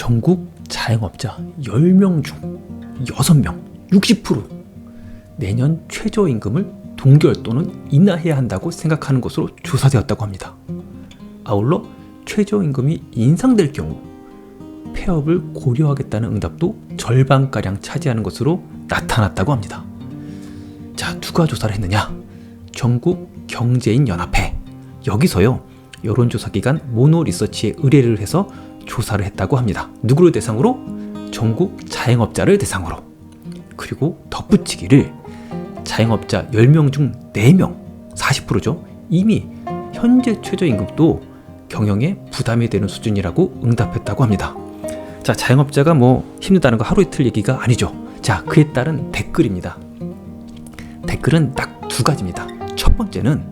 전국 자영업자 10명 중 6명, 60% 내년 최저임금을 동결 또는 인하해야 한다고 생각하는 것으로 조사되었다고 합니다. 아울러 최저임금이 인상될 경우 폐업을 고려하겠다는 응답도 절반가량 차지하는 것으로 나타났다고 합니다. 자, 누가 조사를 했느냐? 전국 경제인 연합회. 여기서요. 여론조사기관 모노리서치에 의뢰를 해서 조사를 했다고 합니다. 누구를 대상으로? 전국 자영업자를 대상으로. 그리고 덧붙이기를 자영업자 10명 중 4명, 40%죠. 이미 현재 최저임금도 경영에 부담이 되는 수준이라고 응답했다고 합니다. 자, 자영업자가 뭐 힘들다는 거 하루 이틀 얘기가 아니죠. 자, 그에 따른 댓글입니다. 댓글은 딱 두 가지입니다. 첫 번째는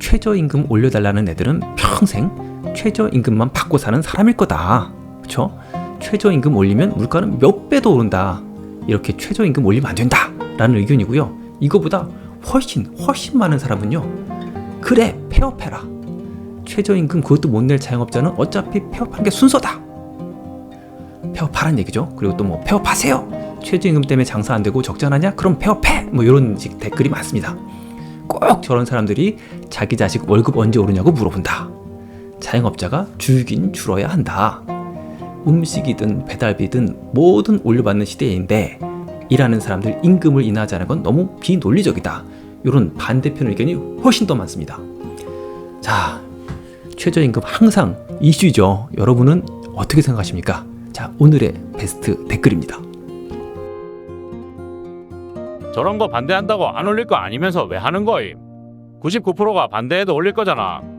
최저임금 올려달라는 애들은 평생 최저임금만 받고 사는 사람일 거다. 그렇죠? 최저임금 올리면 물가는 몇 배도 오른다. 이렇게 최저임금 올리면 안 된다. 라는 의견이고요. 이거보다 훨씬 훨씬 많은 사람은요. 그래 폐업해라. 최저임금 그것도 못 낼 자영업자는 어차피 폐업하는 게 순서다. 폐업하란 얘기죠. 그리고 또 뭐 폐업하세요. 최저임금 때문에 장사 안 되고 적자나냐? 그럼 폐업해. 뭐 이런 식 댓글이 많습니다. 꼭 저런 사람들이 자기 자식 월급 언제 오르냐고 물어본다. 자영업자가 줄긴 줄어야 한다. 음식이든 배달비든 뭐든 올려받는 시대인데 일하는 사람들 임금을 인하하자는 건 너무 비논리적이다. 이런 반대편 의견이 훨씬 더 많습니다. 자, 최저임금 항상 이슈죠. 여러분은 어떻게 생각하십니까? 자, 오늘의 베스트 댓글입니다. 저런 거 반대한다고 안 올릴 거 아니면서 왜 하는 거임? 99%가 반대해도 올릴 거잖아.